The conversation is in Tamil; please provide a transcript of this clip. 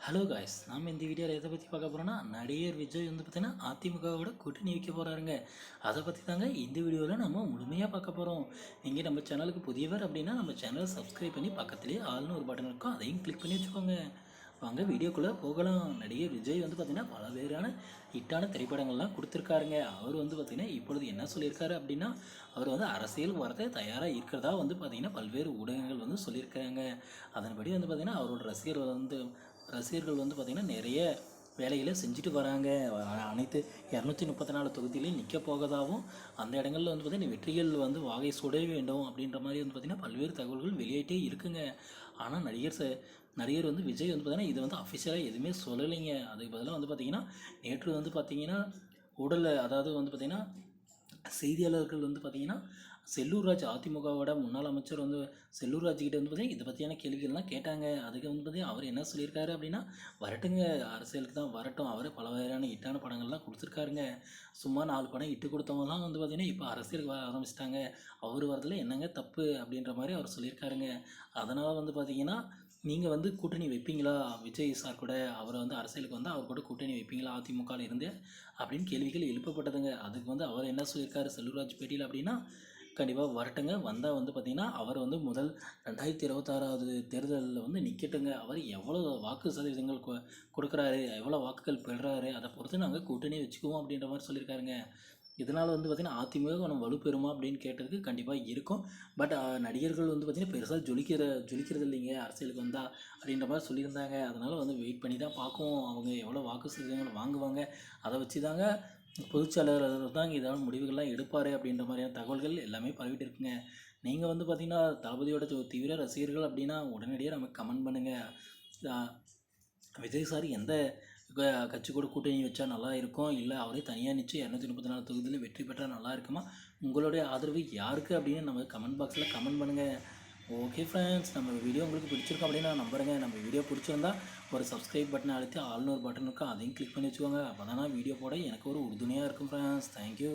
ஹலோ காய்ஸ் நாம் இந்த வீடியோவில் எதை பற்றி பார்க்க போகிறோன்னா நடிகர் விஜய் வந்து பார்த்திங்கன்னா அதிமுகவோட கூட்டணி வைக்க போகிறாருங்க அதை பற்றி தாங்க இந்த வீடியோவில் நம்ம முழுமையாக பார்க்க போகிறோம் நீங்கள் நம்ம சேனலுக்கு புதியவர் அப்படின்னா நம்ம சேனலை சப்ஸ்கிரைப் பண்ணி பக்கத்துலேயே ஆள்னு ஒரு பட்டன் இருக்கும். அதையும் கிளிக் பண்ணி வச்சுக்கோங்க. வாங்க வீடியோக்குள்ளே போகலாம். நடிகர் விஜய் வந்து பார்த்திங்கன்னா பல பேரான ஹிட்டான திரைப்படங்கள்லாம் கொடுத்துருக்காருங்க. அவர் வந்து பார்த்திங்கன்னா இப்பொழுது என்ன சொல்லியிருக்காரு அப்படின்னா அவர் வந்து அரசியல் வரத தயாராக இருக்கிறதா வந்து பார்த்திங்கன்னா பல்வேறு ஊடகங்கள் வந்து சொல்லியிருக்காங்க அதன்படி வந்து பார்த்திங்கன்னா அவரோட ரசிகர்கள் வந்து ரசிகர்கள் வந்து பார்த்திங்கன்னா நிறைய வேலைகளை செஞ்சுட்டு வராங்க. அனைத்து இரநூத்தி முப்பத்தி நாலு தொகுதியிலையும் நிற்க போகதாகவும் அந்த இடங்களில் வந்து பார்த்திங்கன்னா வெற்றிகள் வந்து வாகை சுட வேண்டும் அப்படின்ற மாதிரி வந்து பார்த்திங்கன்னா பல்வேறு தகவல்கள் வெளியிட்டே இருக்குங்க. ஆனால் நடிகர் ச நடிகர் வந்து விஜய் வந்து பார்த்திங்கன்னா இது வந்து அஃபிஷியலாக எதுவுமே சொல்லலைங்க. அதுக்கு பதிலாக வந்து பார்த்திங்கன்னா நேற்று வந்து பார்த்திங்கன்னா உடலை அதாவது வந்து பார்த்திங்கன்னா செய்தியாளர்கள் வந்து பார்த்திங்கன்னா செல்லூர் ராஜ் அதிமுகவோட முன்னாள் அமைச்சர் வந்து செல்லூர் ராஜ் கிட்ட வந்து பார்த்தீங்கன்னா இதை பற்றியான கேள்விகள்லாம் கேட்டாங்க. அதுக்கு வந்து பார்த்தீங்கன்னா அவர் என்ன சொல்லியிருக்காரு அப்படின்னா வரட்டுங்க அரசியலுக்கு தான் வரட்டும். அவரே பல வகையான இட்டான படங்கள்லாம் கொடுத்துருக்காருங்க. சும்மா நாலு படம் இட்டு கொடுத்தவங்கலாம் வந்து பார்த்திங்கன்னா இப்போ அரசியலுக்கு வர ஆரம்பிச்சிட்டாங்க. அவர் வரதில் என்னங்க தப்பு அப்படின்ற மாதிரி அவர் சொல்லியிருக்காருங்க. அதனால் வந்து பார்த்திங்கன்னா நீங்கள் வந்து கூட்டணி வைப்பீங்களா? விஜய் சார் கூட அவரை வந்து அரசியலுக்கு வந்து அவர் கூட கூட்டணி வைப்பீங்களா? அதிமுகவில் இருந்து அப்படின்னு கேள்விகள் எழுப்பப்பட்டதுங்க. அதுக்கு வந்து அவர் என்ன சொல்லியிருக்காரு? செல்லூர்ராஜ் பேட்டியில் அப்படின்னா கண்டிப்பாக வரட்டுங்க. வந்தால் வந்து பார்த்திங்கன்னா அவர் வந்து முதல் ரெண்டாயிரத்தி இருபத்தாறாவது தேர்தலில் வந்து நிற்கட்டுங்க அவர் எவ்வளோ வாக்கு சதவீதங்கள் கொ- கொடுக்குறாரு எவ்வளோ வாக்குகள் பெறுறாரு அதை பொறுத்து நாங்கள் கூட்டணி வச்சுக்குவோம் அப்படின்ற மாதிரி சொல்லியிருக்காருங்க. இதனால் வந்து பார்த்திங்கன்னா அதிமுக நம்ம வலுப்பெறுமா அப்படின்னு கேட்டதுக்கு கண்டிப்பாக இருக்கும். பட் நடிகர்கள் வந்து பார்த்திங்கன்னா பெருசாக ஜொலிக்கிற ஜொலிக்கிறது இல்லைங்க. அரசியலுக்கு வந்தால் அப்படின்ற மாதிரி சொல்லியிருந்தாங்க. அதனால் வந்து வெயிட் பண்ணி தான் பார்க்கும் அவங்க எவ்வளோ வாக்கு சதவீதங்கள் வாங்குவாங்க. அதை வச்சு தாங்க பொதுச்செயலாளர் தான் இதான முடிவுகள்லாம் எடுப்பார் அப்படின்ற மாதிரியான தகவல்கள் எல்லாமே பரவிட்டு இருக்குங்க நீங்கள் வந்து பார்த்திங்கன்னா தளபதியோட தீவிர ரசிகர்கள் அப்படின்னா உடனடியாக நமக்கு கமெண்ட் பண்ணுங்கள் விஜய் சார் எந்த க- கட்சி கூட கூட்டணி வச்சா நல்லா இருக்கும்? இல்லை அவரே தனியாக நிச்சு இரநூத்தி முப்பத்தி நாலு தொகுதியில் வெற்றி பெற்றால் நல்லா இருக்குமா? உங்களுடைய ஆதரவு யாருக்கு அப்படின்னு நம்ம கமெண்ட் பாக்ஸில் கமெண்ட் பண்ணுங்கள் ஓகே ஃப்ரெண்ட்ஸ் நம்ம வீடியோ உங்களுக்கு பிடிச்சிருக்கோம் அப்படின்னு நான் நம்புறேங்க. நம்ம வீடியோ பிடிச்சிருந்தா ஒரு சப்ஸ்கிரைப் பட்டனை அழுத்தி ஆள்னு ஒரு பட்டன் இருக்கும் அதையும் கிளிக் பண்ணி வச்சுக்கோங்க. அப்போ வீடியோ போட எனக்கு ஒரு உறுதுணையாக இருக்கும் ஃப்ரெண்ட்ஸ் தேங்க்யூ